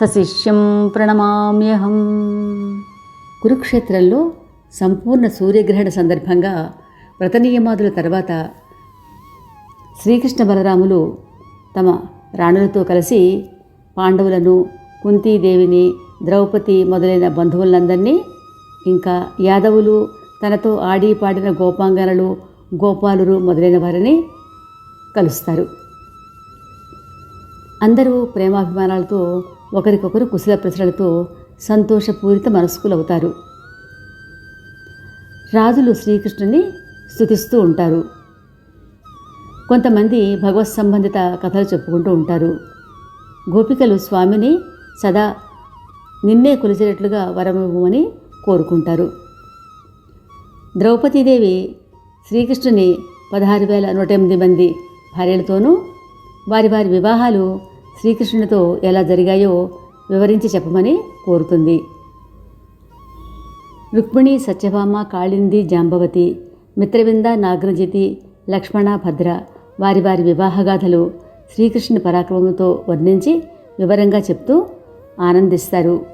సశిష్యం ప్రణమామ్యహం. కురుక్షేత్రంలో సంపూర్ణ సూర్యగ్రహణ సందర్భంగా వ్రతనియమాదుల తర్వాత శ్రీకృష్ణ బలరాములు తమ రాణులతో కలిసి పాండవులను కుంతీదేవిని ద్రౌపది మొదలైన బంధువులందరినీ ఇంకా యాదవులు తనతో ఆడి పాడిన గోపాంగనలు గోపాలురు మొదలైన వారిని కలుస్తారు. అందరూ ప్రేమాభిమానాలతో ఒకరికొకరు కుశల ప్రశ్నలతో సంతోషపూరిత మనస్కులవుతారు. రాజులు శ్రీకృష్ణుని స్తుతిస్తూ ఉంటారు. కొంతమంది భగవత్ సంబంధిత కథలు చెప్పుకుంటూ ఉంటారు. గోపికలు స్వామిని సదా నిన్నే కొలిచేటట్లుగా వరమివ్వమని కోరుకుంటారు. ద్రౌపదీదేవి శ్రీకృష్ణుని పదహారు వేల నూట ఎనిమిది మంది భార్యలతోనూ వారి వారి వివాహాలు శ్రీకృష్ణునితో ఎలా జరిగాయో వివరించి చెప్పమని కోరుతుంది. రుక్మిణి సత్యభామ కాళింది జాంబవతి మిత్రవింద నాగ్రజితి లక్ష్మణ భద్ర వారి వారి వివాహగాథలు శ్రీకృష్ణుని పరాక్రమంతో వర్ణించి వివరంగా చెప్తూ ఆనందిస్తారు.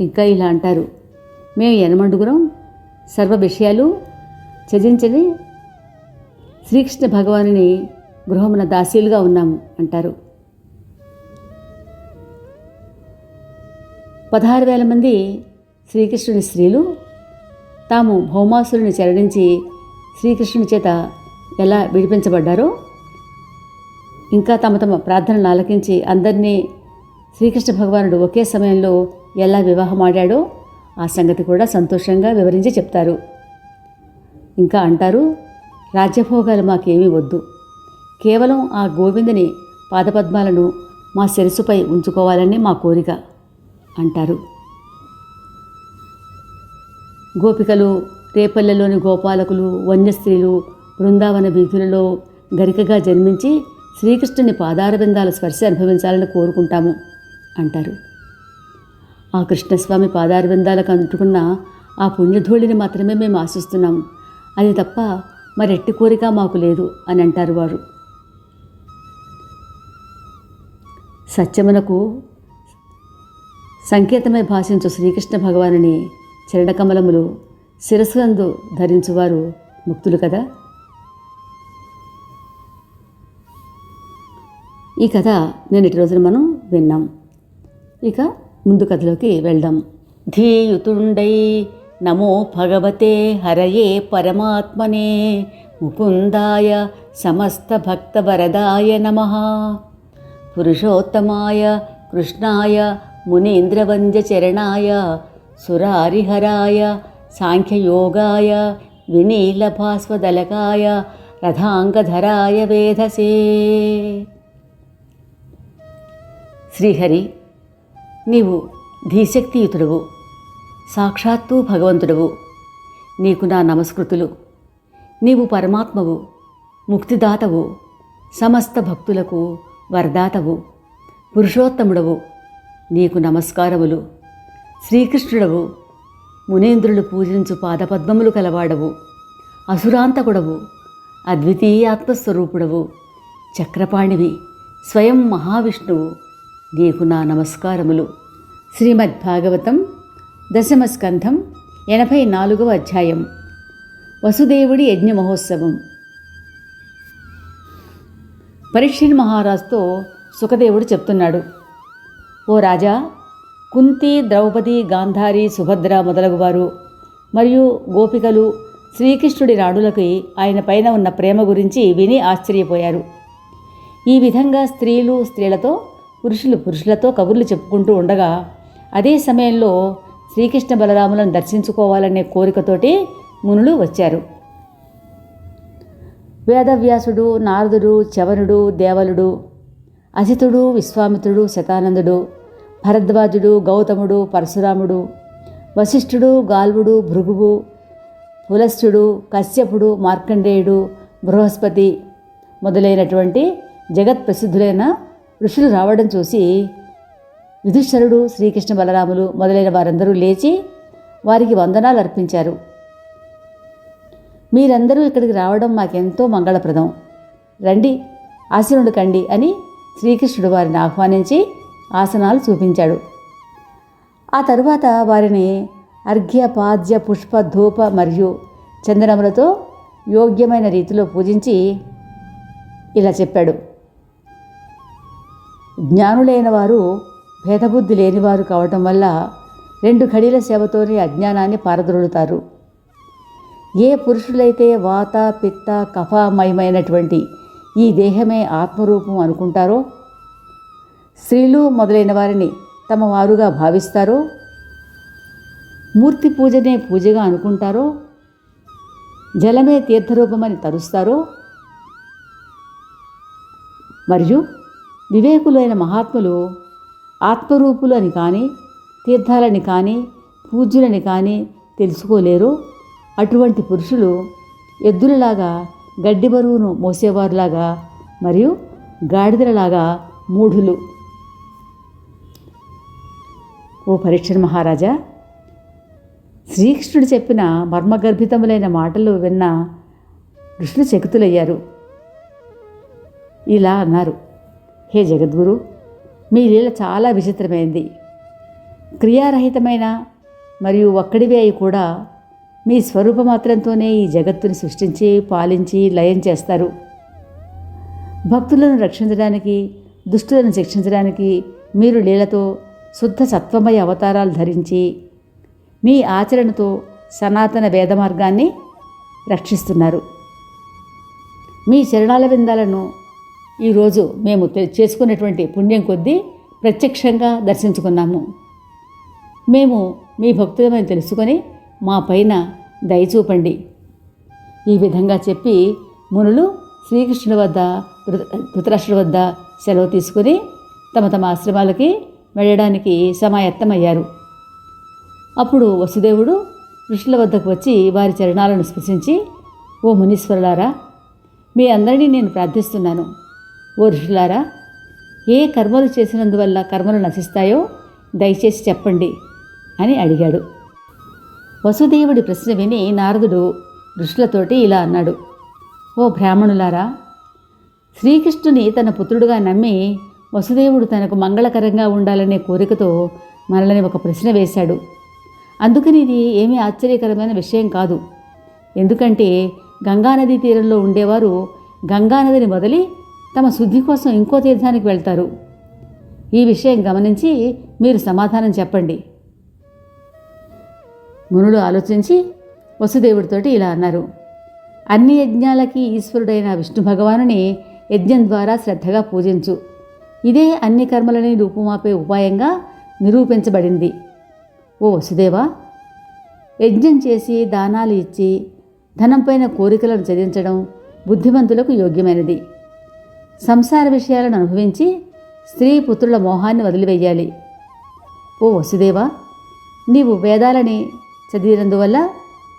ఇంకా ఇలా అంటారు. మేము ఎనమండుగురం సర్వ విషయాలు త్యజించని శ్రీకృష్ణ భగవానుని గృహమున దాసీలుగా ఉన్నాము అంటారు. పదహారు వేల మంది శ్రీకృష్ణుని స్త్రీలు తాము భౌమాసురుని చరణించి శ్రీకృష్ణుని చేత ఎలా విడిపించబడ్డారో ఇంకా తమ తమ ప్రార్థనలు ఆలకించి అందరినీ శ్రీకృష్ణ భగవానుడు ఒకే సమయంలో ఎలా వివాహమాడాడో ఆ సంగతి కూడా సంతోషంగా వివరించి చెప్తారు. ఇంకా అంటారు రాజ్యభోగాలు మాకేమీ వద్దు. కేవలం ఆ గోవిందుని పాదపద్మాలను మా శిరస్సుపై ఉంచుకోవాలని మా కోరిక. అంటారు. గోపికలు రేపల్లెలోని గోపాలకులు వన్యస్త్రీలు బృందావన వీధులలో గరికగా జన్మించి శ్రీకృష్ణుని పాదారవిందాల స్పర్శ అనుభవించాలని కోరుకుంటాము అంటారు. ఆ కృష్ణస్వామి పాదారవిందాలకు అంటుకున్న ఆ పుణ్యధూళిని మాత్రమే మేము ఆశిస్తున్నాం అది తప్ప మరెట్టి కోరిక మాకు లేదు అని అంటారు వారు. సత్యమునకు సంకేతమై భాషించు శ్రీకృష్ణ భగవానుని చరణకమలములు శిరస్సునందు ధరించువారు ముక్తులు కదా? ఈ కథ నిన్నటి రోజున మనం విన్నాం. ఇక ముందు కథలోకి వెళ్దాం. ధీయుతుండై నమో భగవతే హరయే పరమాత్మనే ముకుందాయ సమస్త భక్తవరదాయ నమ. పురుషోత్తమాయ కృష్ణాయ మునీంద్రవంద్యచరణాయ సురారిహరాయ సాంఖ్యయోగాయ వినీలభాస్వదలకాయ రథాంగధరాయ వేధసే. శ్రీహరి నీవు ధీశక్తియుతుడవు సాక్షాత్తు భగవంతుడవు. నీకు నా నమస్కృతులు. నీవు పరమాత్మవు ముక్తిదాతవు సమస్త భక్తులకు వరదాతవు పురుషోత్తముడవు. నీకు నమస్కారములు. శ్రీకృష్ణుడవు మునేంద్రులు పూజించు పాదపద్మములు కలవాడవు. అసురాంతకుడవు అద్వితీయాత్మస్వరూపుడవు. చక్రపాణివి స్వయం మహావిష్ణువు. నీకు నా నమస్కారములు. శ్రీమద్భాగవతం దశమస్కంధం ఎనభై నాలుగవ అధ్యాయం. వసుదేవుడి యజ్ఞ మహోత్సవం పరీక్షిణ్ మహారాజుతో సుఖదేవుడు చెప్తున్నాడు. ఓ రాజా కుంతి ద్రౌపది గాంధారి సుభద్ర మొదలగువారు మరియు గోపికలు శ్రీకృష్ణుడి రాణులకి ఆయన పైన ఉన్న ప్రేమ గురించి విని ఆశ్చర్యపోయారు. ఈ విధంగా స్త్రీలు స్త్రీలతో పురుషులు పురుషులతో కబుర్లు చెప్పుకుంటూ ఉండగా అదే సమయంలో శ్రీకృష్ణ బలరాములను దర్శించుకోవాలనే కోరికతోటి మునులు వచ్చారు. వేదవ్యాసుడు నారదుడు చవనుడు దేవలుడు అజితుడు విశ్వామిత్రుడు శతానందుడు భరద్వాజుడు గౌతముడు పరశురాముడు వశిష్ఠుడు గాల్వుడు భృగువు పులస్సుడు కశ్యపుడు మార్కండేయుడు బృహస్పతి మొదలైనటువంటి జగత్ ప్రసిద్ధులైన ఋషులు రావడం చూసి యుధిష్ఠరుడు శ్రీకృష్ణ బలరాములు మొదలైన వారందరూ లేచి వారికి వందనాలు అర్పించారు. మీరందరూ ఇక్కడికి రావడం మాకెంతో మంగళప్రదం. రండి ఆశీనుడు కండి అని శ్రీకృష్ణుడు వారిని ఆహ్వానించి ఆసనాలు చూపించాడు. ఆ తరువాత వారిని అర్ఘ్య పాద్య పుష్ప ధూప మరియు చందనములతో యోగ్యమైన రీతిలో పూజించి ఇలా చెప్పాడు. జ్ఞానులైన వారు భేదబుద్ధి లేనివారు కావటం వల్ల రెండు ఖడీల సేవతోనే అజ్ఞానాన్ని పారదొరులుతారు. ఏ పురుషులైతే వాత పిత్త కఫమయమైనటువంటి ఈ దేహమే ఆత్మరూపం అనుకుంటారో? స్త్రీలు మొదలైన వారిని తమ వారుగా భావిస్తారో? మూర్తి పూజనే పూజగా అనుకుంటారో? జలమే తీర్థరూపమని తరుస్తారో? మరియు వివేకులైన మహాత్ములు ఆత్మరూపులు అని కానీ తీర్థాలని కానీ పూజ్యులని కానీ తెలుసుకోలేరు? అటువంటి పురుషులు ఎద్దులలాగా గడ్డి బరువును మోసేవారులాగా మరియు గాడిదలలాగా మూఢులు. ఓ పరీక్షణ మహారాజా శ్రీకృష్ణుడు చెప్పిన మర్మగర్భితములైన మాటలు విన్న ఋషులు చకితులయ్యారు. ఇలా అన్నారు హే జగద్గురు మీ లీల చాలా విచిత్రమైంది. క్రియారహితమైన మరియు ఒక్కడివే అయి కూడా మీ స్వరూపమాత్రంతోనే ఈ జగత్తుని సృష్టించి పాలించి లయం చేస్తారు. భక్తులను రక్షించడానికి దుష్టులను శిక్షించడానికి మీరు లీలతో శుద్ధ సత్వమయ అవతారాలు ధరించి మీ ఆచరణతో సనాతన వేద మార్గాన్ని రక్షిస్తున్నారు. మీ శరణాల విందాలను ఈరోజు మేము చేసుకున్నటువంటి పుణ్యం కొద్దీ ప్రత్యక్షంగా దర్శించుకున్నాము. మేము మీ భక్తులమని తెలుసుకొని మా పైన దయచూపండి ఈ విధంగా చెప్పి మునులు శ్రీకృష్ణుడి వద్ద ధృతరాష్ట్రుడి వద్ద సెలవు తీసుకుని తమ తమ ఆశ్రమాలకి వెళ్ళడానికి సమాయత్తమయ్యారు. అప్పుడు వసుదేవుడు ఋషుల వద్దకు వచ్చి వారి చరణాలను స్పృశించి ఓ మునీశ్వరులారా మీ అందరినీ నేను ప్రార్థిస్తున్నాను. ఓ ఋషులారా ఏ కర్మలు చేసినందువల్ల కర్మలు నశిస్తాయో దయచేసి చెప్పండి అని అడిగాడు. వసుదేవుడి ప్రశ్న విని నారదుడు ఋషులతోటి ఇలా అన్నాడు. ఓ బ్రాహ్మణులారా శ్రీకృష్ణుని తన పుత్రుడుగా నమ్మి వసుదేవుడు తనకు మంగళకరంగా ఉండాలనే కోరికతో మనల్ని ఒక ప్రశ్న వేశాడు. అందుకని ఇది ఏమీ ఆశ్చర్యకరమైన విషయం కాదు. ఎందుకంటే గంగానదీ తీరంలో ఉండేవారు గంగానదిని వదిలి తమ శుద్ధి కోసం ఇంకో తీర్థానికి వెళ్తారు. ఈ విషయం గమనించి మీరు సమాధానం చెప్పండి. మునుడు ఆలోచించి వసుదేవుడితోటి ఇలా అన్నారు. అన్ని యజ్ఞాలకి ఈశ్వరుడైన విష్ణు భగవానుని యజ్ఞం ద్వారా శ్రద్ధగా పూజించు. ఇదే అన్ని కర్మలని రూపుమాపే ఉపాయంగా నిరూపించబడింది. ఓ వసుదేవా యజ్ఞం చేసి దానాలు ఇచ్చి ధనంపైన కోరికలను చదించడం బుద్ధిమంతులకు యోగ్యమైనది. సంసార విషయాలను అనుభవించి స్త్రీ పుత్రుల మోహాన్ని వదిలివేయాలి. ఓ వసుదేవా నీవు వేదాలని చదివినందువల్ల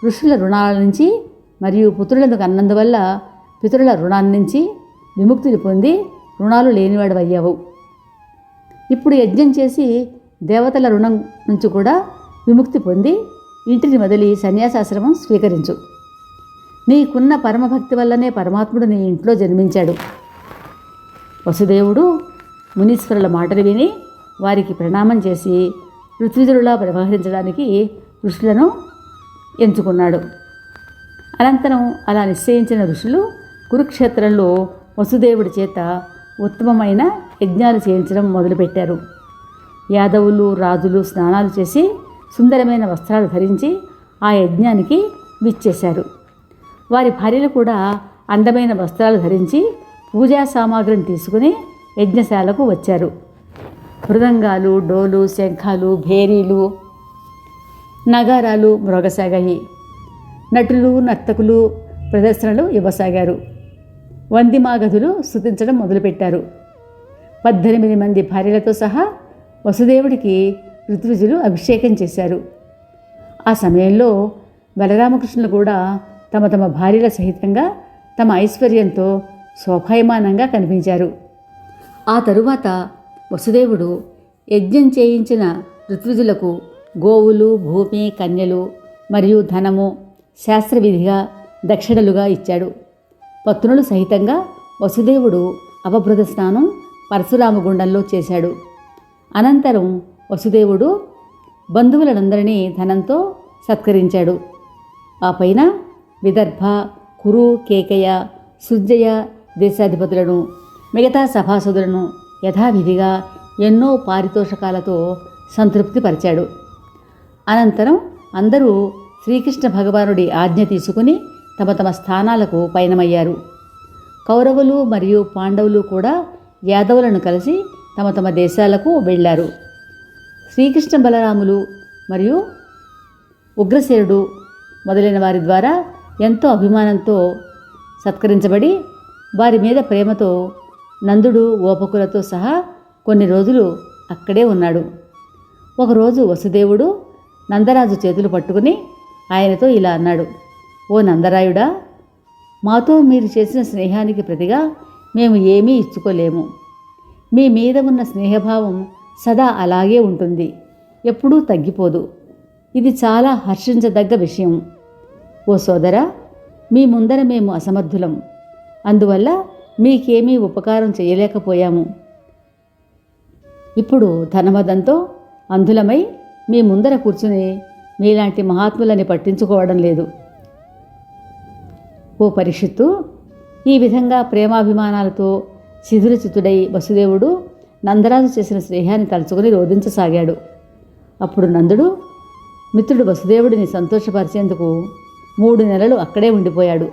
ఋషుల రుణాల నుంచి మరియు పుత్రులను కన్నందువల్ల పితరుల రుణాల నుంచి విముక్తిని పొంది రుణాలు లేనివాడు అయ్యావు ఇప్పుడు యజ్ఞం చేసి దేవతల రుణం నుంచి కూడా విముక్తి పొంది ఇంటిని వదిలి సన్యాసాశ్రమం స్వీకరించు. నీకున్న పరమభక్తి వల్లనే పరమాత్ముడు నీ ఇంట్లో జన్మించాడు. వసుదేవుడు మునీశ్వరుల మాటలు విని వారికి ప్రణామం చేసి ఋత్విజుడులా వ్యవహరించడానికి ఋషులను ఎంచుకున్నాడు. అనంతరం అలా నిశ్చయించిన ఋషులు కురుక్షేత్రంలో వసుదేవుడి చేత ఉత్తమమైన యజ్ఞాలు చేయించడం మొదలుపెట్టారు. యాదవులు రాజులు స్నానాలు చేసి సుందరమైన వస్త్రాలు ధరించి ఆ యజ్ఞానికి విచ్చేశారు. వారి భార్యలు కూడా అందమైన వస్త్రాలు ధరించి పూజా సామాగ్రిని తీసుకుని యజ్ఞశాలకు వచ్చారు. మృదంగాలు డోలు శంఖాలు భేరీలు నగారాలు మ్రోగసాగాయి. నటులు నర్తకులు ప్రదర్శనలు ఇవ్వసాగారు. వందిమాగధులు స్థుతించడం మొదలుపెట్టారు. పద్దెనిమిది మంది భార్యలతో సహా వసుదేవుడికి ఋతువిజులు అభిషేకం చేశారు. ఆ సమయంలో బలరామకృష్ణులు కూడా తమ తమ భార్యల సహితంగా తమ ఐశ్వర్యంతో శోభాయమానంగా కనిపించారు. ఆ తరువాత వసుదేవుడు యజ్ఞం చేయించిన ఋత్విజులకు గోవులు భూమి కన్యలు మరియు ధనము శాస్త్రవిధిగా దక్షిణలుగా ఇచ్చాడు. పత్నులు సహితంగా వసుదేవుడు అవభృత స్నానం పరశురామగుండంలో చేశాడు. అనంతరం వసుదేవుడు బంధువులనందరినీ ధనంతో సత్కరించాడు. ఆ పైన విదర్భ కురు కేకయ సుజయ దేశాధిపతులను మిగతా సభాసదులను యథావిధిగా ఎన్నో పారితోషకాలతో సంతృప్తిపరిచాడు. అనంతరం అందరూ శ్రీకృష్ణ భగవానుడి ఆజ్ఞ తీసుకుని తమ తమ స్థానాలకు పయనమయ్యారు. కౌరవులు మరియు పాండవులు కూడా యాదవులను కలిసి తమ తమ దేశాలకు వెళ్ళారు. శ్రీకృష్ణ బలరాములు మరియు ఉగ్రసేనుడు మొదలైన వారి ద్వారా ఎంతో అభిమానంతో సత్కరించబడి వారి మీద ప్రేమతో నందుడు గోపకులతో సహా కొన్ని రోజులు అక్కడే ఉన్నాడు. ఒకరోజు వసుదేవుడు నందరాజు చేతులు పట్టుకుని ఆయనతో ఇలా అన్నాడు ఓ నందరాయుడా మాతో మీరు చేసిన స్నేహానికి ప్రతిగా మేము ఏమీ ఇచ్చుకోలేము. మీ మీద ఉన్న స్నేహభావం సదా అలాగే ఉంటుంది ఎప్పుడూ తగ్గిపోదు. ఇది చాలా హర్షించదగ్గ విషయం. ఓ సోదరా మీ ముందర మేము అసమర్థులం. అందువల్ల మీకేమీ ఉపకారం చేయలేకపోయాము. ఇప్పుడు ధనమదంతో అంధులమై మీ ముందర కూర్చుని మీలాంటి మహాత్ములని పట్టించుకోవడం లేదు. ఓ పరీక్షిత్తు ఈ విధంగా ప్రేమాభిమానాలతో శిథిరచితుడై వసుదేవుడు నందరాజు చేసిన స్నేహాన్ని తలుచుకుని రోధించసాగాడు. అప్పుడు నందుడు మిత్రుడు వసుదేవుడిని సంతోషపరిచేందుకు మూడు నెలలు అక్కడే ఉండిపోయాడు.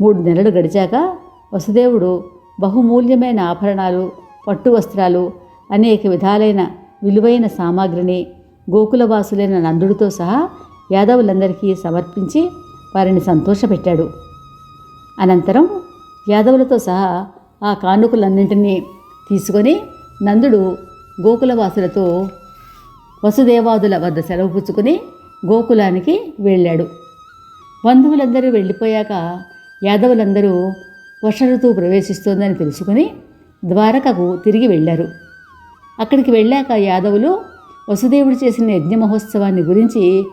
మూడు నెలలు గడిచాక వసుదేవుడు బహుమూల్యమైన ఆభరణాలు పట్టు వస్త్రాలు అనేక విధాలైన విలువైన సామాగ్రిని గోకులవాసులైన నందుడితో సహా యాదవులందరికీ సమర్పించి వారిని సంతోషపెట్టాడు. అనంతరం యాదవులతో సహా ఆ కానుకలన్నింటినీ తీసుకొని నందుడు గోకులవాసులతో వసుదేవాదుల వద్ద సెలవు పుచ్చుకుని గోకులానికి వెళ్ళాడు. బంధువులందరూ వెళ్ళిపోయాక యాదవులందరూ వర్ష ఋతువు ప్రవేశిస్తోందని తెలుసుకుని ద్వారకకు తిరిగి వెళ్ళారు. అక్కడికి వెళ్ళాక యాదవులు వసుదేవుడు చేసిన యజ్ఞ మహోత్సవాన్ని గురించి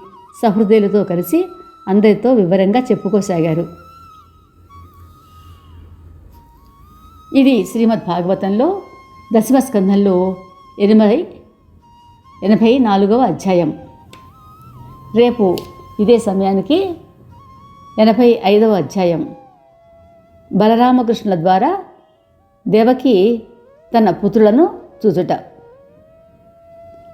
సహృదయులతో కలిసి అందరితో వివరంగా చెప్పుకోసాగారు. ఇది శ్రీమద్ భాగవతంలో దశమస్కంధంలో ఎనిమిది ఎనభై నాలుగవ అధ్యాయం. రేపు ఇదే సమయానికి ఎనభై ఐదవ అధ్యాయం. బలరామకృష్ణుల ద్వారా దేవకి తన పుత్రులను చూచుట.